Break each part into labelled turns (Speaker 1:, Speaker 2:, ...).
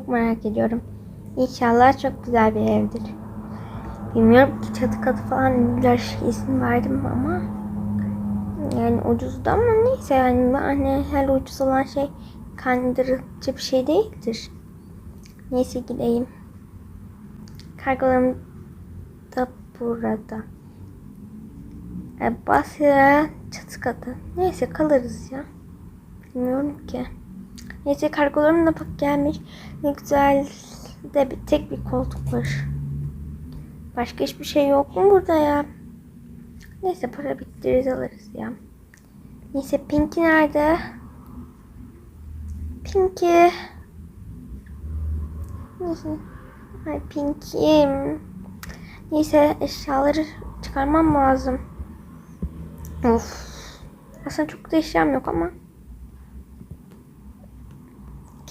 Speaker 1: çok merak ediyorum. İnşallah çok güzel bir evdir. Bilmiyorum ki çatı katı falan bir isim verdim ama yani ucuzdu ama neyse yani hani her ucuz olan şey kandırıcı bir şey değildir. Neyse gideyim. Kargolarım da burada. E, Basya çatı katı. Neyse kalırız ya. Bilmiyorum ki. Neyse kargolarım da bak gelmiş. Ne güzel de bir tek bir koltuk var. Başka hiçbir şey yok mu burada ya? Neyse para bitiririz alırız ya. Neyse Pinky nerede? Pinky. Neyse. Ay Pinky'm. Neyse eşyaları çıkarmam lazım. Of. Aslında çok da eşyam yok ama.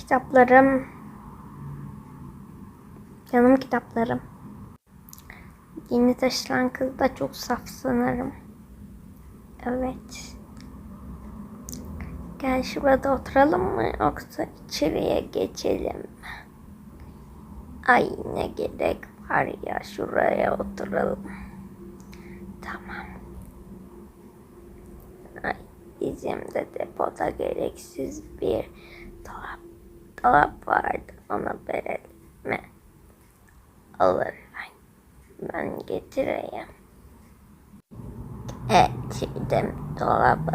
Speaker 1: Kitaplarım. Canım kitaplarım. Yeni taşınan kız da çok saf sanırım. Evet. Gel şurada oturalım mı yoksa içeriye geçelim mi? Ay ne gerek var ya şuraya oturalım. Tamam. Ay bizim de depoda gereksiz bir dolap, dolap vardı. Onu verelim mi? Olur ben, getireyim. Evet şimdi dolabı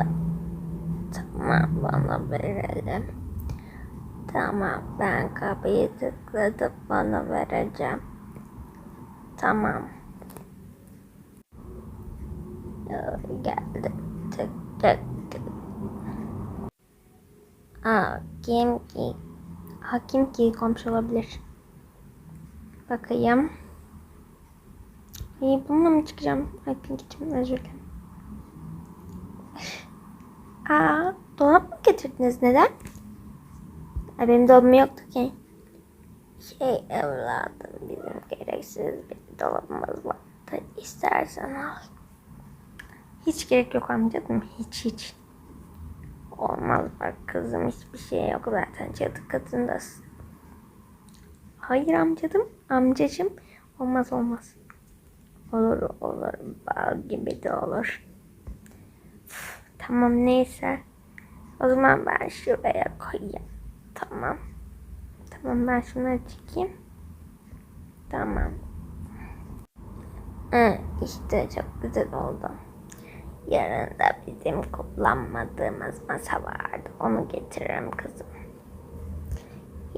Speaker 1: tamam bana verelim. Tamam ben kapıyı tıkladım bana vereceğim. Tamam. Ee, Geldi. Tık tık tık. Aa, kim ki? Ha, kim ki komşu olabilir? Bakayım. İyi bununla mı çıkacağım? Ay Pink'cim özür dilerim. Aa, dolap mı getirdiniz? Neden? Ay, benim dolabım yoktu ki. Şey evladım bizim gereksiz bir dolabımız var. İstersen al. Hiç gerek yok amcacığım. Hiç hiç. Olmaz bak kızım hiçbir şey yok zaten çatı katındasın. Hayır amcacığım. Amcacığım. Olmaz olmaz. Olur olur. Bal gibi de olur. Üf, tamam neyse. O zaman ben şuraya koyayım. Tamam. Tamam ben şunları çekeyim. Tamam. Hı, işte çok güzel oldu. Yarın da bizim kullanmadığımız masa vardı. Onu getiririm kızım.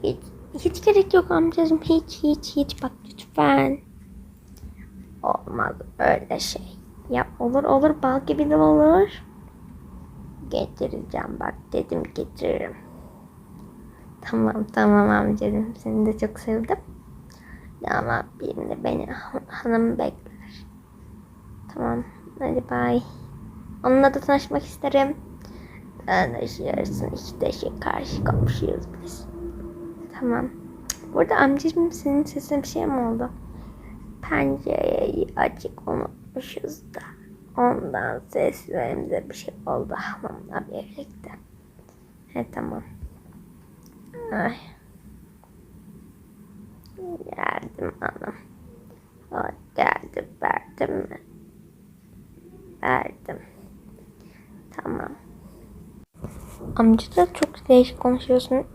Speaker 1: Hiç, hiç gerek yok amcacığım. Hiç hiç hiç bak lütfen. Olmaz öyle şey. Ya olur olur bal gibi de olur. Getireceğim bak dedim getiririm. Tamam tamam amcacığım seni de çok sevdim. Ama de beni hanım bekler. Tamam hadi bay. Onunla da tanışmak isterim. Tanışıyorsun işte şu karşı komşuyuz biz. Tamam. Burada amcacığım senin sesine bir şey mi oldu? Pencereyi açık unutmuşuz da. Ondan seslerimize bir şey oldu hanımla birlikte. He tamam. Ay. Geldim hanım. O geldi verdim mi? Verdim. Tamam. Amca da çok değişik konuşuyorsun.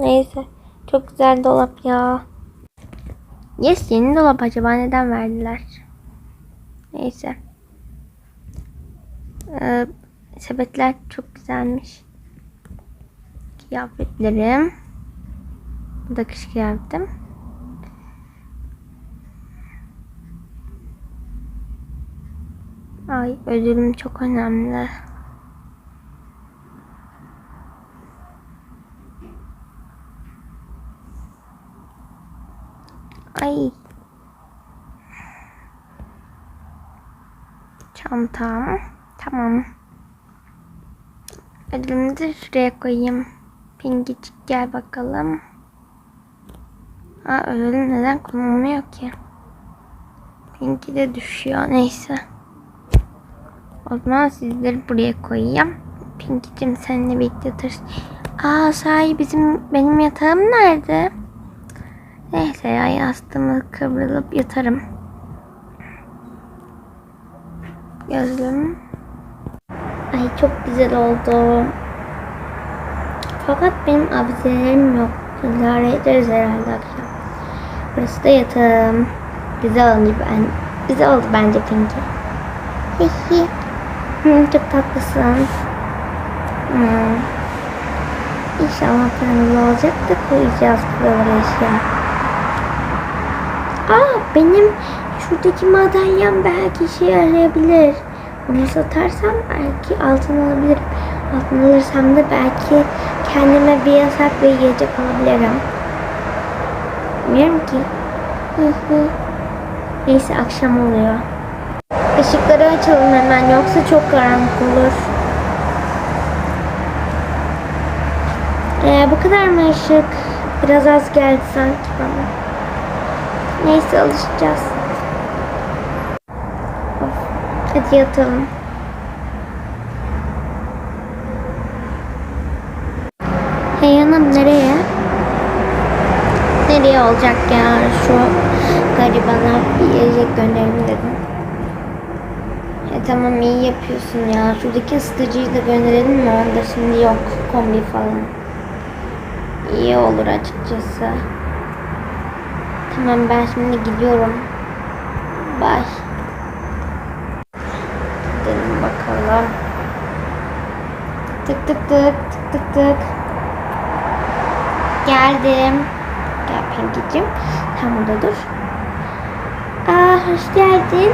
Speaker 1: Neyse. Çok güzel dolap ya. Yes yeni dolap acaba neden verdiler? Neyse. Ee, sepetler çok güzelmiş. Kıyafetlerim. Bu da kış kıyafetim. Ay ödülüm çok önemli. Ay. Çantam. Tamam. Ödülümü de şuraya koyayım. Pingicik gel bakalım. Ha ödülüm neden konulmuyor ki? Pinki de düşüyor. Neyse. O zaman sizleri buraya koyayım. Pinky'cim seninle yatırız. Aa sahi bizim benim yatağım nerede? Neyse ya yastığımı kıvrılıp yatarım. Gözlüğüm. Ay çok güzel oldu. Fakat benim avizelerim yok. İdare ederiz herhalde akşam. Burası da yatağım. Güzel oldu ben. Güzel oldu bence Pinky. Hihi. Çok tatlısın. Hmm. İnşallah paramız olacak da koyacağız buralara eşya. Aa benim şuradaki madalyan belki işe yarayabilir. Onu satarsam belki altın alabilirim. Altın alırsam da belki kendime bir yasak ve yiyecek alabilirim. Bilmiyorum ki. Neyse akşam oluyor. Işıkları açalım hemen yoksa çok karanlık olur. Ee, bu kadar mı ışık? Biraz az geldi sanki bana. Neyse alışacağız. Of. Hadi yatalım. Hey hanım nereye? Nereye olacak ya şu garibana bir yiyecek gönderelim dedim. E tamam iyi yapıyorsun ya. Şuradaki ısıtıcıyı da gönderelim mi? Onda şimdi yok kombi falan. İyi olur açıkçası. Tamam ben şimdi gidiyorum. Bye. Gidelim bakalım. Tık tık tık tık tık tık. Geldim. Gel Pinky'cim. Sen burada dur. Aa hoş geldin.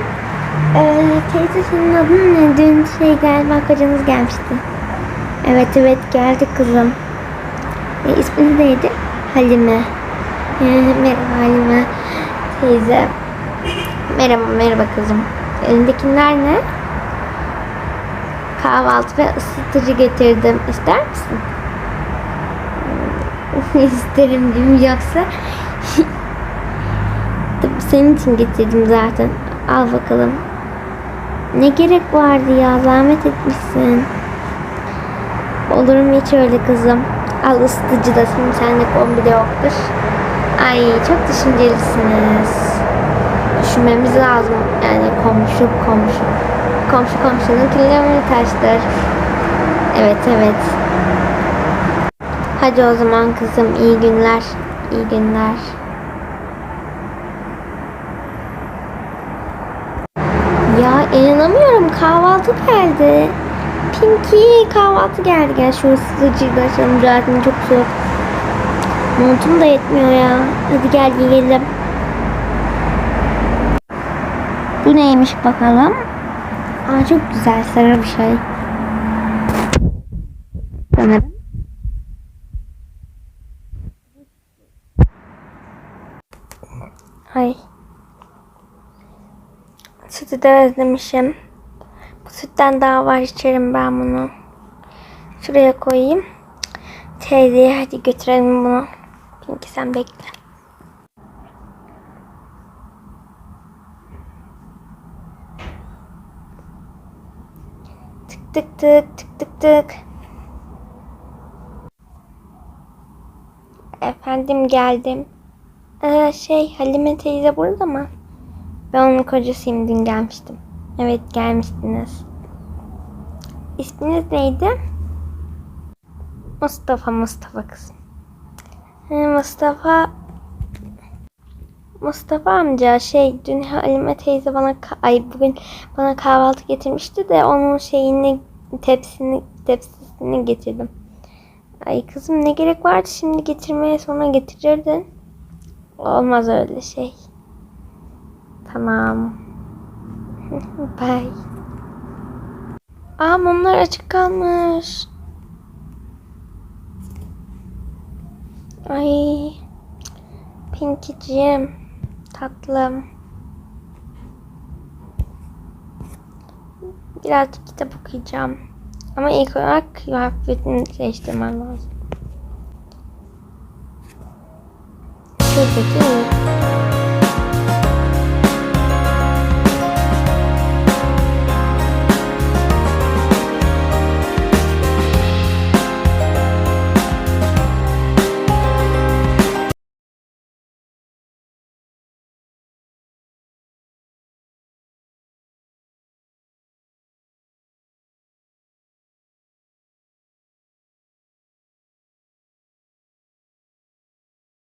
Speaker 1: Ee, teyze senin adın ne? Dün şey galiba kocanız gelmişti. Evet evet geldi kızım. E, isminiz neydi? Halime. Ee, merhaba Halime. Teyze. Merhaba merhaba kızım. Elindekiler ne? Kahvaltı ve ısıtıcı getirdim. İster misin? İsterim değil mi yoksa? Senin için getirdim zaten. Al bakalım. Ne gerek vardı ya zahmet etmişsin. Olur mu hiç öyle kızım? Al ısıtıcı da şimdi sende kombi de yoktur. Ay çok düşüncelisiniz. Düşünmemiz lazım. Yani komşu komşu. Komşu komşunun kilometre taştır. Evet evet. Hadi o zaman kızım iyi günler. İyi günler. Ya inanamıyorum kahvaltı geldi. Pinky kahvaltı geldi. Gel şu ısıtıcıyı da açalım. Zaten çok soğuk. Montum da yetmiyor ya. Hadi gel yiyelim. Bu neymiş bakalım. Aa çok güzel sarı bir şey. Sanırım. Ay. Sütü de özlemişim. Bu sütten daha var içerim ben bunu. Şuraya koyayım. Teyzeye hadi götürelim bunu. Pinky sen bekle. Tık tık tık tık tık. Efendim geldim. Ee, şey Halime teyze burada mı? Ben onun kocasıyım dün gelmiştim. Evet gelmiştiniz. İsminiz neydi? Mustafa Mustafa kızım. He, Mustafa Mustafa amca şey dün Halime teyze bana ay bugün bana kahvaltı getirmişti de onun şeyini tepsini tepsisini getirdim. Ay kızım ne gerek vardı şimdi getirmeye sonra getirirdin. Olmaz öyle şey. Tamam. Bye. Aa mumlar açık kalmış. Ay. Pinky'ciğim. Tatlım. Birazcık kitap okuyacağım. Ama ilk olarak kıyafetini değiştirmem lazım. Şuradaki